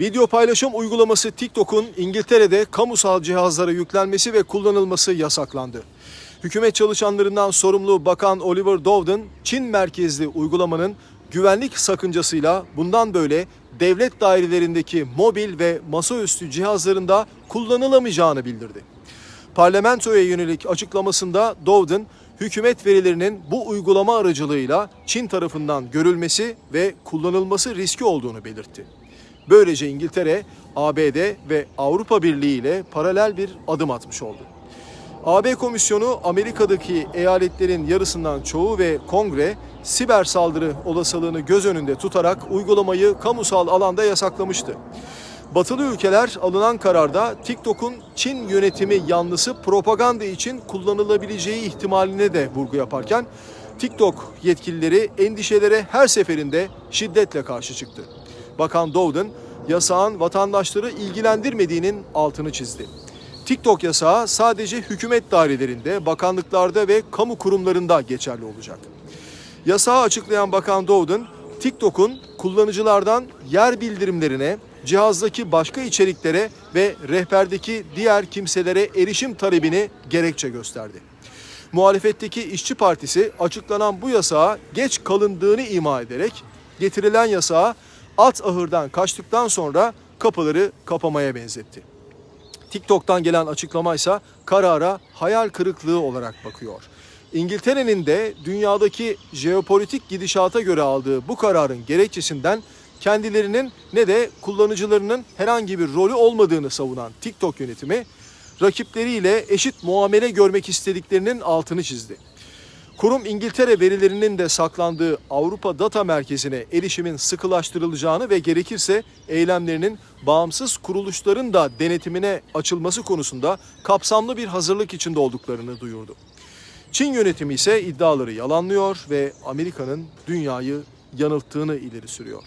Video paylaşım uygulaması TikTok'un İngiltere'de kamusal cihazlara yüklenmesi ve kullanılması yasaklandı. Hükümet çalışanlarından sorumlu Bakan Oliver Dowden, Çin merkezli uygulamanın güvenlik sakıncasıyla bundan böyle devlet dairelerindeki mobil ve masaüstü cihazlarında kullanılamayacağını bildirdi. Parlamentoya yönelik açıklamasında Dowden, hükümet verilerinin bu uygulama aracılığıyla Çin tarafından görülmesi ve kullanılması riski olduğunu belirtti. Böylece İngiltere, ABD ve Avrupa Birliği ile paralel bir adım atmış oldu. AB Komisyonu Amerika'daki eyaletlerin yarısından çoğu ve kongre siber saldırı olasılığını göz önünde tutarak uygulamayı kamusal alanda yasaklamıştı. Batılı ülkeler alınan kararda TikTok'un Çin yönetimi yanlısı propaganda için kullanılabileceği ihtimaline de vurgu yaparken TikTok yetkilileri endişelere her seferinde şiddetle karşı çıktı. Bakan Dowden yasağın vatandaşları ilgilendirmediğinin altını çizdi. TikTok yasağı sadece hükümet dairelerinde, bakanlıklarda ve kamu kurumlarında geçerli olacak. Yasağı açıklayan Bakan Dowden, TikTok'un kullanıcılardan yer bildirimlerine, cihazdaki başka içeriklere ve rehberdeki diğer kimselere erişim talebini gerekçe gösterdi. Muhalefetteki İşçi Partisi açıklanan bu yasağa geç kalındığını ima ederek getirilen yasağa at ahırdan kaçtıktan sonra kapıları kapamaya benzetti. TikTok'tan gelen açıklama ise karara hayal kırıklığı olarak bakıyor. İngiltere'nin de dünyadaki jeopolitik gidişata göre aldığı bu kararın gerekçesinden kendilerinin ne de kullanıcılarının herhangi bir rolü olmadığını savunan TikTok yönetimi rakipleriyle eşit muamele görmek istediklerinin altını çizdi. Kurum İngiltere verilerinin de saklandığı Avrupa Data Merkezi'ne erişimin sıkılaştırılacağını ve gerekirse eylemlerinin bağımsız kuruluşların da denetimine açılması konusunda kapsamlı bir hazırlık içinde olduklarını duyurdu. Çin yönetimi ise iddiaları yalanlıyor ve Amerika'nın dünyayı yanılttığını ileri sürüyor.